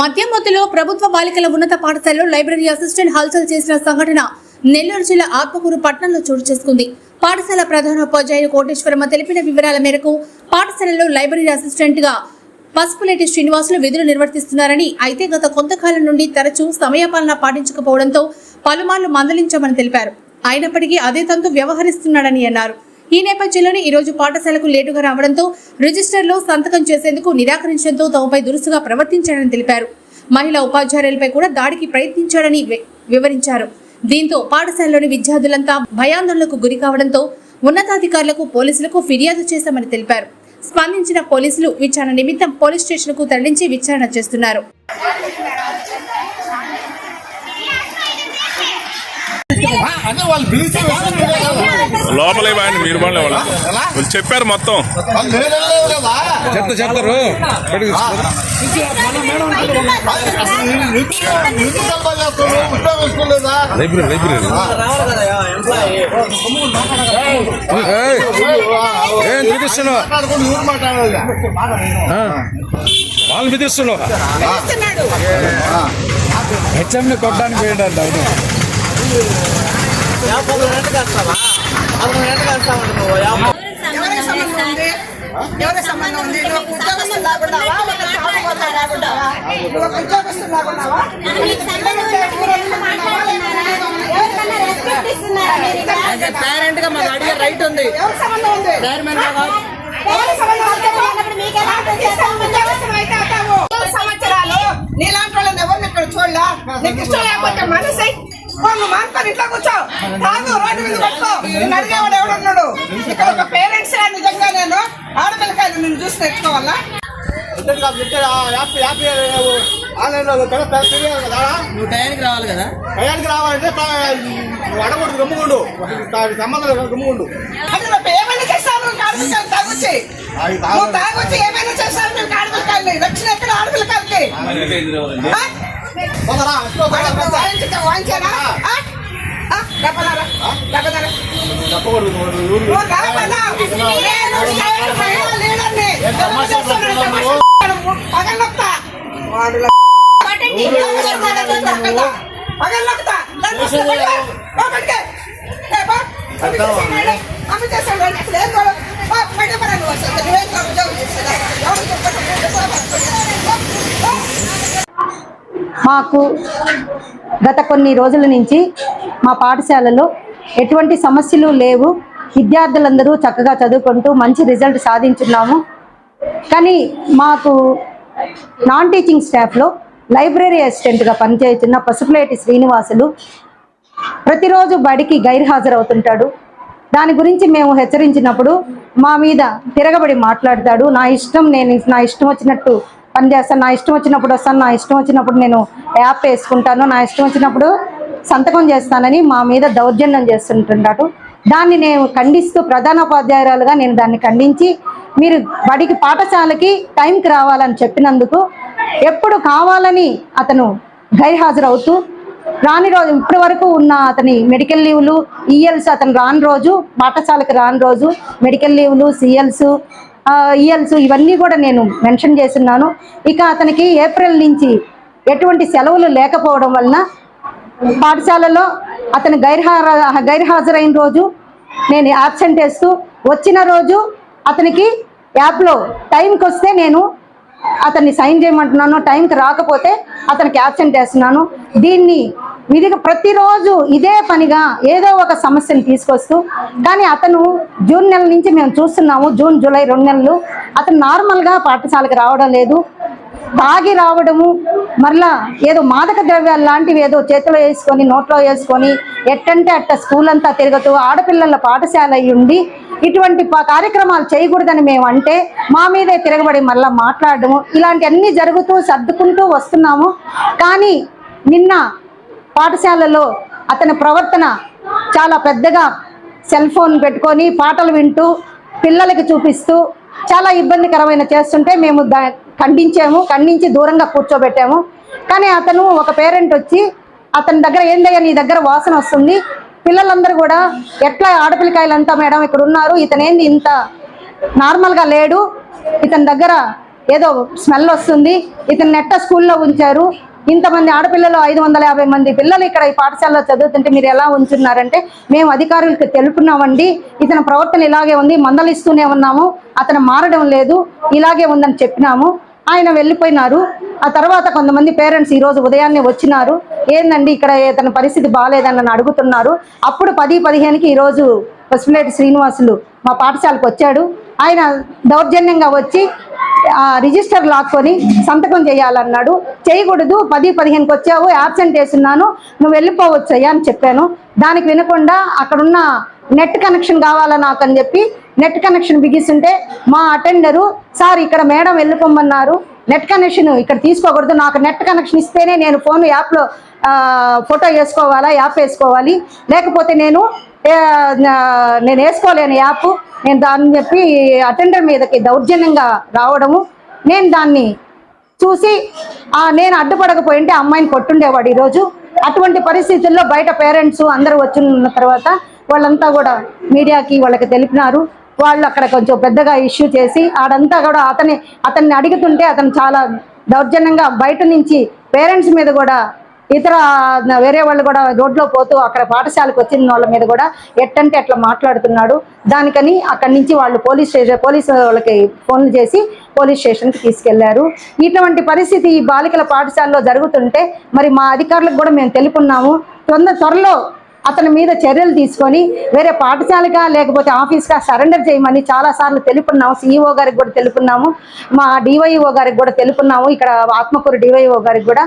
మద్యమత్తులో ప్రభుత్వ బాలికల ఉన్నత పాఠశాలలో లైబ్రరీ అసిస్టెంట్ హల్చల్ చేసిన సంఘటన నెల్లూరు జిల్లా ఆత్మకూరు పట్టణంలో చోటు చేసుకుంది. పాఠశాల ప్రధానోపాధ్యాయులు కోటేశ్వరమ్మ తెలిపిన వివరాల మేరకు పాఠశాలలో లైబ్రరీ అసిస్టెంట్గా పసుపులేటి శ్రీనివాసులు విధులు నిర్వర్తిస్తున్నారని అయితే గత కొంతకాలం నుండి తరచూ సమయపాలన పాటించకపోవడంతో పలుమార్లు మందలించామని తెలిపారు. అయినప్పటికీ అదే తంతు వ్యవహరిస్తున్నాడని అన్నారు. ఈ నేపథ్యంలోనే ఈ రోజు పాఠశాలకు లేటుగా రావడంతో రిజిస్టర్లో సంతకం చేసేందుకు నిరాకరించడంతో తమపై దురుసుగా ప్రవర్తించాడని తెలిపారు. మహిళా ఉపాధ్యాయులపై కూడా దాడికి ప్రయత్నించాడని వివరించారు. దీంతో పాఠశాలలోని విద్యార్థులంతా భయాందోళనకు గురి కావడంతో ఉన్నతాధికారులకు పోలీసులకు ఫిర్యాదు చేశామని తెలిపారు. స్పందించిన పోలీసులు విచారణ నిమిత్తం పోలీస్ స్టేషన్కు తరలించి విచారణ చేస్తున్నారు. అంటే వాళ్ళు లోపలే వాడిని మీరు వాళ్ళ వాళ్ళు వాళ్ళు చెప్పారు మొత్తం వాళ్ళు. చెప్తా చెప్తారు తీసుకో. అసలు నేను ఎందుకు ఎందుకు సంపా చేస్తున్నావు? ఉద్యోగం వేసుకోలేదా? ఎవరికి సంబంధం ఉంది ఎవరికి సంబంధం ఉంది నువ్వు ఉద్యోగస్తులు ఒక ఒక ఉద్యోగస్తులు పేరెంట్గా మాకు అడిగే రైట్ ఉంది ఎవరికి సంబంధం ఉంది చైర్మన్ సంవత్సరాలు నీలాంటి వాళ్ళని ఎవరిని ఇక్కడ చూడాలా? నీకు ఇష్టం లేకపోతే నువ్వు తాగు రోడ్డు మీద పెట్టుకో. నేను అడిగేవాడు ఎవడున్నాడు ఇక్కడ ఒక పేరెంట్స్ నిజంగా నేను. ఆడపిల్లకాయలు నేను చూసి తెచ్చుకోవాలా? కాదు, కదా, కదా. నువ్వు టయానికి రావాలి కదా? టయానికి రావాలంటే గమ్ముగుండు దానికి సంబంధం నువ్వు ఏమైనా ఆడపిల్లకాయలు తాగొచ్చి. తాగొచ్చి ఏమైనా చేస్తావు? నువ్వు ఆడపిల్లకాయలు రక్షణ ఎక్కడ ఆడపిల్లకాయలకి? వాయించారా? మాకు గత కొన్ని రోజుల నుంచి మా పాఠశాలలో ఎటువంటి సమస్యలు లేవు. విద్యార్థులందరూ చక్కగా చదువుకుంటూ మంచి రిజల్ట్ సాధించున్నాము. కానీ మాకు నాన్ టీచింగ్ స్టాఫ్లో లైబ్రరీ అసిస్టెంట్గా పనిచేస్తున్న పసుపులేటి శ్రీనివాసులు ప్రతిరోజు బడికి గైర్హాజరవుతుంటాడు. దాని గురించి మేము హెచ్చరించినప్పుడు మా మీద తిరగబడి మాట్లాడతాడు. నా ఇష్టం నేను నా ఇష్టం వచ్చినట్టు పనిచేస్తాను. నా ఇష్టం వచ్చినప్పుడు వస్తాను. నా ఇష్టం వచ్చినప్పుడు నేను యాప్ వేసుకుంటాను. నా ఇష్టం వచ్చినప్పుడు సంతకం చేస్తానని మా మీద దౌర్జన్యం చేస్తుంటున్నాడు దాన్ని నేను ఖండిస్తూ ప్రధానోపాధ్యాయురాలుగా నేను దాన్ని ఖండించి మీరు బడికి పాఠశాలకి టైంకి రావాలని చెప్పినందుకు ఎప్పుడు కావాలని అతను గైర్హాజరవుతూ రాని రోజు ఇప్పటి వరకు ఉన్న అతని మెడికల్ లీవ్లు ఈఎల్స్ అతను రాని రోజు పాఠశాలకు రాని రోజు మెడికల్ లీవ్లు సిఎల్స్ ఈఎల్స్ ఇవన్నీ కూడా నేను మెన్షన్ చేస్తున్నాను. ఇక అతనికి ఏప్రిల్ నుంచి ఎటువంటి సెలవులు లేకపోవడం వలన పాఠశాలలో అతను గైర్హార గైర్హాజరైన రోజు నేను యాబ్సెంట్ వేస్తూ వచ్చిన రోజు అతనికి యాప్లో టైంకి వస్తే నేను అతన్ని సైన్ చేయమంటున్నాను. టైంకి రాకపోతే అతనికి యాబ్సెంట్ వేస్తున్నాను. దీన్ని విధిగా ప్రతిరోజు ఇదే పనిగా ఏదో ఒక సమస్యను తీసుకొస్తూ కానీ అతను జూన్ నెల నుంచి మేము చూస్తున్నాము. జూన్ జూలై రెండు నెలలు అతను నార్మల్గా పాఠశాలకు రావడం లేదు. తాగి రావడము మరలా ఏదో మాదక ద్రవ్యాలు లాంటివి ఏదో చేతిలో వేసుకొని నోట్లో వేసుకొని ఎట్టంటే అట్ట స్కూల్ అంతా తిరుగుతూ ఆడపిల్లల పాఠశాల ఉండి ఇటువంటి కార్యక్రమాలు చేయకూడదని మేము అంటే మా మీదే తిరగబడి మళ్ళీ మాట్లాడడము ఇలాంటివన్నీ జరుగుతూ సర్దుకుంటూ వస్తున్నాము. కానీ నిన్న పాఠశాలలో అతని ప్రవర్తన చాలా పెద్దగా సెల్ ఫోన్ పెట్టుకొని పాటలు వింటూ పిల్లలకి చూపిస్తూ చాలా ఇబ్బందికరమైన చేస్తుంటే మేము దా ఖండించాము ఖండించి దూరంగా కూర్చోబెట్టాము. కానీ అతను ఒక పేరెంట్ వచ్చి అతని దగ్గర ఏందయ్యా నీ దగ్గర వాసన వస్తుంది? పిల్లలందరూ కూడా ఎట్లా ఆడపిల్లకాయలంతా మేడం ఇక్కడ ఉన్నారు? ఇతనేంది ఇంత నార్మల్గా లేడు. ఇతని దగ్గర ఏదో స్మెల్ వస్తుంది. ఇతను నెట్ట స్కూల్లో ఉంచారు. ఇంతమంది ఆడపిల్లలు ఐదు వందల యాభై మంది పిల్లలు ఇక్కడ ఈ పాఠశాలలో చదువుతుంటే మీరు ఎలా ఉంచున్నారంటే మేము అధికారులకు తెలుపున్నామండి ఇతని ప్రవర్తన ఇలాగే ఉంది. మందలిస్తూనే ఉన్నాము. అతను మారడం లేదు. ఇలాగే ఉందని చెప్పినాము. ఆయన వెళ్ళిపోయినారు. ఆ తర్వాత కొంతమంది పేరెంట్స్ ఈ రోజు ఉదయాన్నే వచ్చినారు. ఏందండి ఇక్కడ తన పరిస్థితి బాగాలేదని నన్ను అడుగుతున్నారు. అప్పుడు పది పదిహేనుకి ఈరోజు పసుపులేటి శ్రీనివాసులు మా పాఠశాలకు వచ్చాడు. ఆయన దౌర్జన్యంగా వచ్చి ఆ రిజిస్టర్ లాక్కొని సంతకం చేయాలన్నాడు. చేయకూడదు పది పదిహేనుకి వచ్చావు యాబ్సెంట్ వేస్తున్నాను నువ్వు వెళ్ళిపోవచ్చు అయ్యా అని చెప్పాను. దానికి వినకుండా అక్కడున్న నెట్ కనెక్షన్ కావాలా నాకు అని చెప్పి నెట్ కనెక్షన్ బిగిస్తుంటే మా అటెండరు సార్ ఇక్కడ మేడం వెళ్ళిపోమన్నారు. నెట్ కనెక్షన్ ఇక్కడ తీసుకోకూడదు. నాకు నెట్ కనెక్షన్ ఇస్తేనే నేను ఫోన్ యాప్లో ఫోటో వేసుకోవాలా యాప్ వేసుకోవాలి. లేకపోతే నేను నేను వేసుకోలేను యాప్. నేను దాన్ని చెప్పి అటెండర్ మీదకి దౌర్జన్యంగా రావడము. నేను దాన్ని చూసి నేను అడ్డుపడకపోయింటే అమ్మాయిని కొట్టుండేవాడు ఈరోజు. అటువంటి పరిస్థితుల్లో బయట పేరెంట్స్ అందరూ వచ్చిన తర్వాత వాళ్ళంతా కూడా మీడియాకి వాళ్ళకి తెలిపినారు. వాళ్ళు అక్కడ కొంచెం పెద్దగా ఇష్యూ చేసి ఆడంతా కూడా అతని అతన్ని అడుగుతుంటే అతను చాలా దౌర్జన్యంగా బయట నుంచి పేరెంట్స్ మీద కూడా ఇతర వేరే వాళ్ళు కూడా రోడ్లో పోతూ అక్కడ పాఠశాలకు వచ్చిన వాళ్ళ మీద కూడా ఎట్టంటే అట్లా మాట్లాడుతున్నాడు. దానికని అక్కడి నుంచి వాళ్ళు పోలీస్ స్టేషన్ పోలీసు వాళ్ళకి ఫోన్లు చేసి పోలీస్ స్టేషన్కి తీసుకెళ్ళారు. ఇటువంటి పరిస్థితి ఈ బాలికల పాఠశాలలో జరుగుతుంటే మరి మా అధికారులకు కూడా మేము తెలుపున్నాము. తొందర త్వరలో అతని మీద చర్యలు తీసుకొని వేరే పాఠశాలగా లేకపోతే ఆఫీస్గా సరెండర్ చేయమని చాలా సార్లు తెలుపున్నాము సిఇఓ గారికి కూడా తెలుపున్నాము. మా డివైఓ గారికి కూడా తెలుపున్నాము. ఇక్కడ ఆత్మకూరు డివైఓ గారికి కూడా.